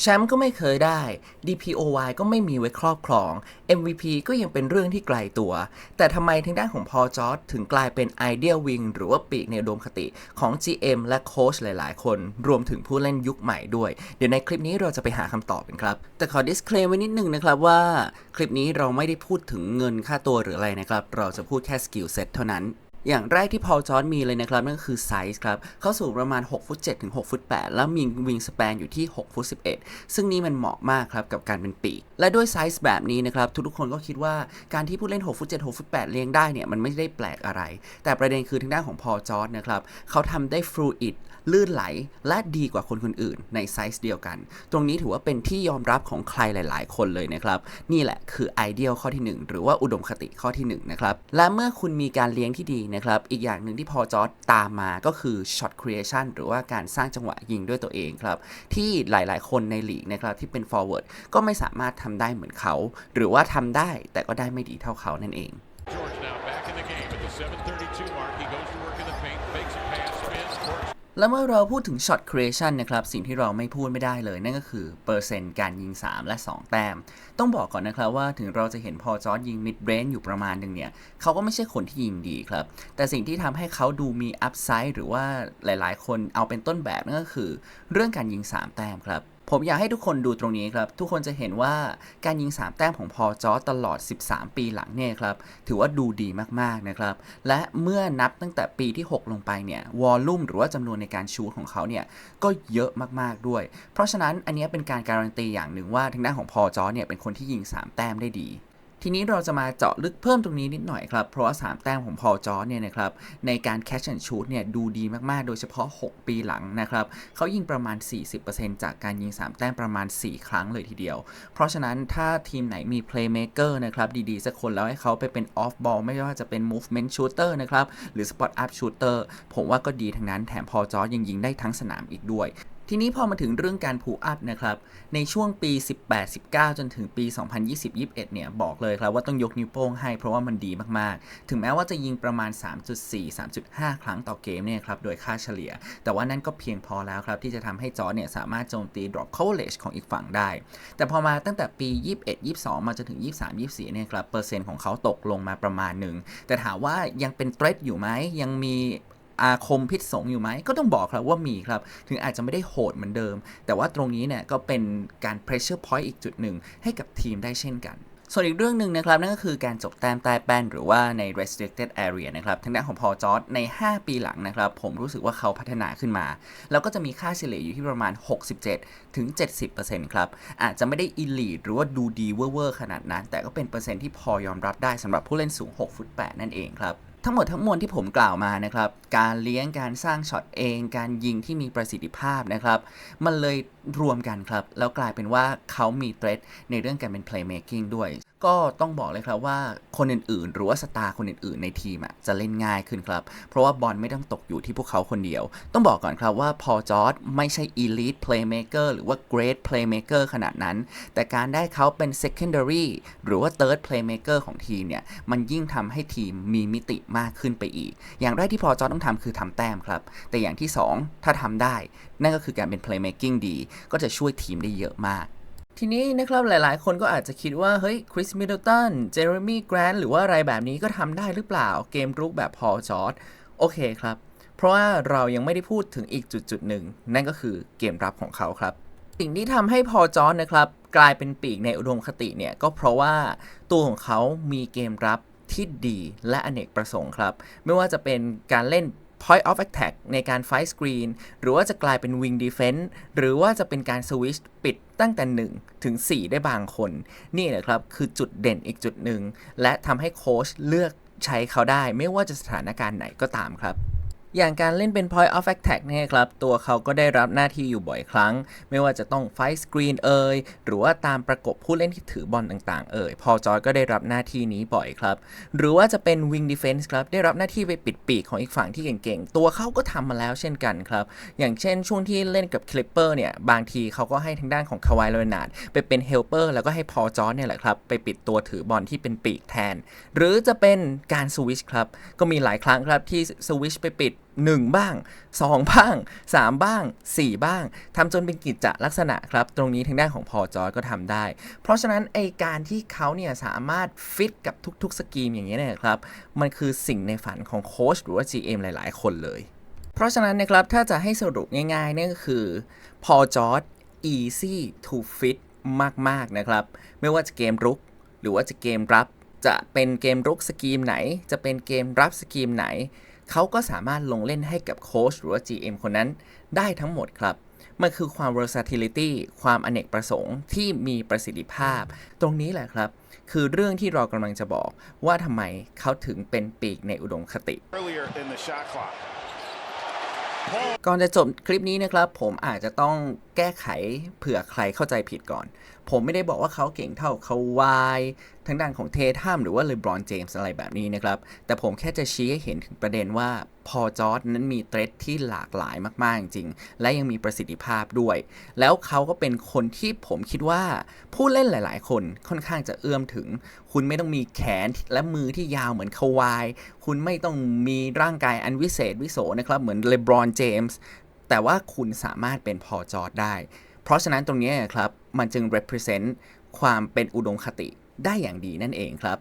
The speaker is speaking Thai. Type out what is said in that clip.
แชมป์ก็ไม่เคยได้ DPOY ก็ไม่มีไว้ครอบครอง MVP ก็ยังเป็นเรื่องที่ไกลตัว แต่ทำไมทางด้านของพอจอร์ดถึงกลายเป็น Ideal Wing หรือว่าปีกในดมคติของ GM และโค้ชหลาย ๆ คน รวมถึงผู้เล่นยุคใหม่ด้วย เดี๋ยวในคลิปนี้เราจะไปหาคำตอบกันครับ แต่ขอ disclaim ไว้นิดนึงนะครับว่า คลิปนี้เราไม่ได้พูดถึงเงินค่าตัวหรืออะไรนะครับ เราจะพูดแค่ skill set เท่านั้น อย่างแรกที่พอลจอร์ดมีเลยนะครับนั่นก็คือไซส์ครับ เขาสูงประมาณ6ฟุต7ถึง6ฟุต8แล้วมีวิงส p ปนอยู่ที่6ฟุต11 ซึ่งนี่มันเหมาะมากครับกับการเป็นปีก และด้วยไซส์แบบนี้นะครับทุกๆคนก็คิดว่าการที่ผู้เล่น6ฟุต7 6ฟุต8เลี้ยงได้เนี่ยมันไม่ได้แปลกอะไร แต่ประเด็นคือทางด้านของพอลจอร์ดนะครับเขาทำได้ฟลูอิดลื่นไหลและดีกว่าคนคนอื่นในไซส์เดียวกัน ตรงนี้ถือว่าเป็นที่ยอมรับของใครหลาย ๆ คนเลยนะครับ นี่แหละคือไอเดียข้อที่ 1 หรือว่าอุดมคติข้อที่1นะครับและเมื่อคุณมีการเลี้ยงที่ดีนะครับ อีกอย่างหนึ่งที่พอจอร์ดตามมาก็คือช็อตครีเอชันหรือว่าการสร้างจังหวะยิงด้วยตัวเองครับ ที่หลายๆ คนในลีกนะครับที่เป็น forward ก็ไม่สามารถทำได้เหมือนเขา หรือว่าทำได้แต่ก็ได้ไม่ดีเท่าเขานั่นเอง และเมื่อเราพูดถึงช็อตครีเอชันนะครับ สิ่งที่เราไม่พูดไม่ได้เลย นั่นก็คือเปอร์เซ็นต์การยิง 3 และ 2 แต้ม ต้องบอกก่อนนะครับว่าถึงเราจะเห็นพอจอร์ดยิงมิดเรนอยู่ประมาณหนึ่งเนี่ยเขาก็ไม่ใช่คนที่ยิงดีครับ แต่สิ่งที่ทำให้เขาดูมีอัพไซด์หรือว่าหลายๆ คนเอาเป็นต้นแบบนั่นก็คือ เรื่องการยิง 3 แต้มครับ ผมอยากให้ทุกคนดูตรงนี้ครับ ทุกคนจะเห็นว่าการยิง 3 แต้มของพอจอตลอด 13 ปีหลังเนี่ยครับ ถือว่าดูดีมากๆนะครับ และเมื่อนับตั้งแต่ปีที่ 6 ลงไปเนี่ยวอลลุ่มหรือว่าจำนวนในการชูของเขาเนี่ยก็เยอะมากๆด้วย เพราะฉะนั้นอันนี้เป็นการการันตีอย่างหนึ่งว่าทางด้านของพอจอเนี่ยเป็นคนที่ยิง 3 แต้มได้ดี ทีนี้เราจะมาเจาะลึกเพิ่มตรงนี้นิดหน่อยครับ เพราะว่า 3 แต้มของพอลจอร์เนี่ยนะครับในการ catch and shoot เนี่ยดูดีมากๆ โดยเฉพาะ 6 ปีหลังนะครับเขายิงประมาณ 40%จากการยิง 3 แต้มประมาณ 4 ครั้งเลยทีเดียว เพราะฉะนั้นถ้าทีมไหนมี playmaker นะครับดีๆ สักคนแล้วให้เขาไปเป็น off ball ไม่ว่าจะเป็น movement shooter นะครับหรือ spot up shooter ผมว่าก็ดีทั้งนั้นแถมพอลจอร์ยังยิงได้ทั้งสนามอีกด้วย ทีนี้พอมาถึงเรื่องการพูอัพนะครับ ในช่วงปี 18-19 จนถึงปี 2020-21 เนี่ย บอกเลยครับว่าต้องยกนิ้วโป้งให้เพราะว่ามันดีมาก ๆ ถึงแม้ว่าจะยิงประมาณ 3.4-3.5 ครั้งต่อเกมเนี่ยครับ โดยค่าเฉลี่ย แต่ว่านั่นก็เพียงพอแล้วครับ ที่จะทำให้จอเนี่ยสามารถโจมตี drop coverage ของอีกฝั่งได้ แต่พอมาตั้งแต่ปี 21-22 มาจนถึง 23-24 เนี่ยครับ เปอร์เซ็นต์ของเขาตกลงมาประมาณหนึ่ง แต่ถามว่ายังเป็น threat อยู่ไหมยังมี อาคมพิษสงอยู่ไหม ก็ต้องบอกครับว่ามีครับ ถึงอาจจะไม่ได้โหดเหมือนเดิม แต่ว่าตรงนี้เนี่ยก็เป็นการ pressure point อีกจุดหนึ่ง ให้กับทีมได้เช่นกันส่วนอีกเรื่องหนึ่งนะครับ นั่นก็คือการจบแต้มใต้แป้นหรือว่าใน restricted area นะครับทางด้านของพอจอร์ดใน 5 ปีหลังนะครับ ผมรู้สึกว่าเขาพัฒนาขึ้นมา แล้วก็จะมีค่าเฉลี่ยอยู่ที่ประมาณ 67 ถึง 70%ครับ อาจจะไม่ได้ elite หรือว่าดูดีเวอร์ขนาดนั้น แต่ก็เป็นเปอร์เซ็นต์ที่พอยอมรับได้สำหรับผู้เล่นสูง 6 ฟุต 8 นั่นเองครับ ทั้งหมดทั้งมวลที่ผมกล่าวมานะครับ การเลี้ยงการสร้างช็อตเอง การยิงที่มีประสิทธิภาพนะครับ มันเลยรวมกันครับ แล้วกลายเป็นว่าเขามีเทรดในเรื่องการเป็น playmaking ด้วย ก็ต้องบอกเลยครับว่าคนอื่นๆ หรือว่าสตาร์คนอื่นๆ ในทีมอะจะเล่นง่ายขึ้นครับ เพราะว่าบอลไม่ต้องตกอยู่ที่พวกเขาคนเดียว ต้องบอกก่อนครับว่าพอจอร์ดไม่ใช่ elite playmaker หรือว่า great playmaker ขนาดนั้น แต่การได้เขาเป็น secondary หรือว่า third playmaker ของทีมเนี่ย มันยิ่งทำให้ทีมมีมิติมากขึ้นไปอีก อย่างแรกที่พอจอร์ดต้องทำคือทำแต้มครับ แต่อย่างที่ 2 ถ้าทำได้ นั่นก็คือการเป็น playmaking ดี ก็จะช่วยทีมได้เยอะมาก ทีนี้นะครับหลายๆ คนก็อาจจะคิดว่า เฮ้ยคริสมิดเดิลตันเจอร์มี่แกรนหรือว่าอะไรแบบนี้ก็ทำได้หรือเปล่าเกมรุกแบบพอจอร์ดโอเคครับ เพราะว่าเรายังไม่ได้พูดถึงอีกจุดจุดหนึ่ง นั่นก็คือเกมรับของเขาครับ สิ่งที่ทำให้พอจอร์ดนะครับ กลายเป็นปีกในอุดมคติเนี่ย ก็เพราะว่าตัวของเขามีเกมรับที่ดีและอเนกประสงค์ครับ ไม่ว่าจะเป็นการเล่น point of attack ในการ fight screen หรือว่าจะกลายเป็น wing defense หรือว่าจะเป็นการ switch ปิดตั้งแต่ 1 ถึง 4 ได้บางคน นี่นะครับ คือจุดเด่นอีกจุดหนึ่ง และทำให้โค้ชเลือกใช้เขาได้ ไม่ว่าจะสถานการณ์ไหนก็ตามครับ อย่างการเล่นเป็น point of attack เนี่ยครับ ตัวเขาก็ได้รับหน้าที่อยู่บ่อยครั้ง ไม่ว่าจะต้อง fight screen เอ่ยหรือว่าตามประกบผู้เล่นที่ถือบอลต่างๆ เอ่ยพอจอร์จก็ได้รับหน้าที่นี้บ่อยครับ หรือว่าจะเป็น wing defense ครับ ได้รับหน้าที่ไปปิดปีกของอีกฝั่งที่เก่งๆ ตัวเขาก็ทำมาแล้วเช่นกันครับ อย่างเช่นช่วงที่เล่นกับ Clipper เนี่ยบางทีเขาก็ให้ทางด้านของคาวายโรนาดไปเป็น helper แล้วก็ให้พอจอร์จเนี่ยแหละครับไปปิดตัวถือบอลที่เป็นปีกแทน หรือจะเป็นการสวิชครับก็มีหลายครั้งครับที่สวิชไปปิด 1 บ้าง 2 บ้าง 3 บ้าง 4 บ้างทำจนเป็นกิจจลักษณะครับ ตรงนี้ทางด้านของพอจอร์จก็ทำได้ เพราะฉะนั้นไอการที่เขาเนี่ยสามารถฟิตกับทุกๆ สกีมอย่างนี้เนี่ยครับ มันคือสิ่งในฝันของโค้ชหรือว่า GM หลาย ๆ คนเลย เพราะฉะนั้นนะครับถ้าจะให้สรุปง่ายๆนี่ก็คือพอจอร์จ easy to fit มากๆนะครับ ไม่ว่าจะเกมรุก หรือว่าจะเกมรับ จะเป็นเกมรุกสกีมไหน จะเป็นเกมรับสกีมไหน เขาก็สามารถลงเล่นให้กับโค้ชหรือว่า GM คนนั้นได้ทั้งหมดครับ มันคือความ versatility ความอเนกประสงค์ที่มีประสิทธิภาพ ตรงนี้แหละครับ คือเรื่องที่เรากำลังจะบอกว่าทำไมเขาถึงเป็นปีกในอุดมคติ earlier in the shot clock. ก่อนจะจบคลิปนี้นะครับ ผมอาจจะต้องแก้ไขเผื่อใครเข้าใจผิดก่อน ผมไม่ได้บอกว่าเขาเก่งเท่าเขาวาย ทางด้านของเททัมหรือว่าเลบรอนเจมส์อะไรแบบนี้นะครับ แต่ผมแค่จะชี้ให้เห็นถึงประเด็นว่าพอจอร์ดนั้นมีเทรดที่หลากหลายมากๆจริงๆ และยังมีประสิทธิภาพด้วย แล้วเขาก็เป็นคนที่ผมคิดว่าผู้เล่นหลายๆ คนค่อนข้างจะเอื้อมถึง คุณไม่ต้องมีแขนและมือที่ยาวเหมือนคาวาย คุณไม่ต้องมีร่างกายอันวิเศษวิโสนะครับ เหมือนเลบรอนเจมส์แต่ว่าคุณสามารถเป็นพอจอร์ดได้ เพราะฉะนั้นตรงนี้ครับมันจึง represent ความเป็นอุดมคติ ได้อย่างดีนั่นเองครับ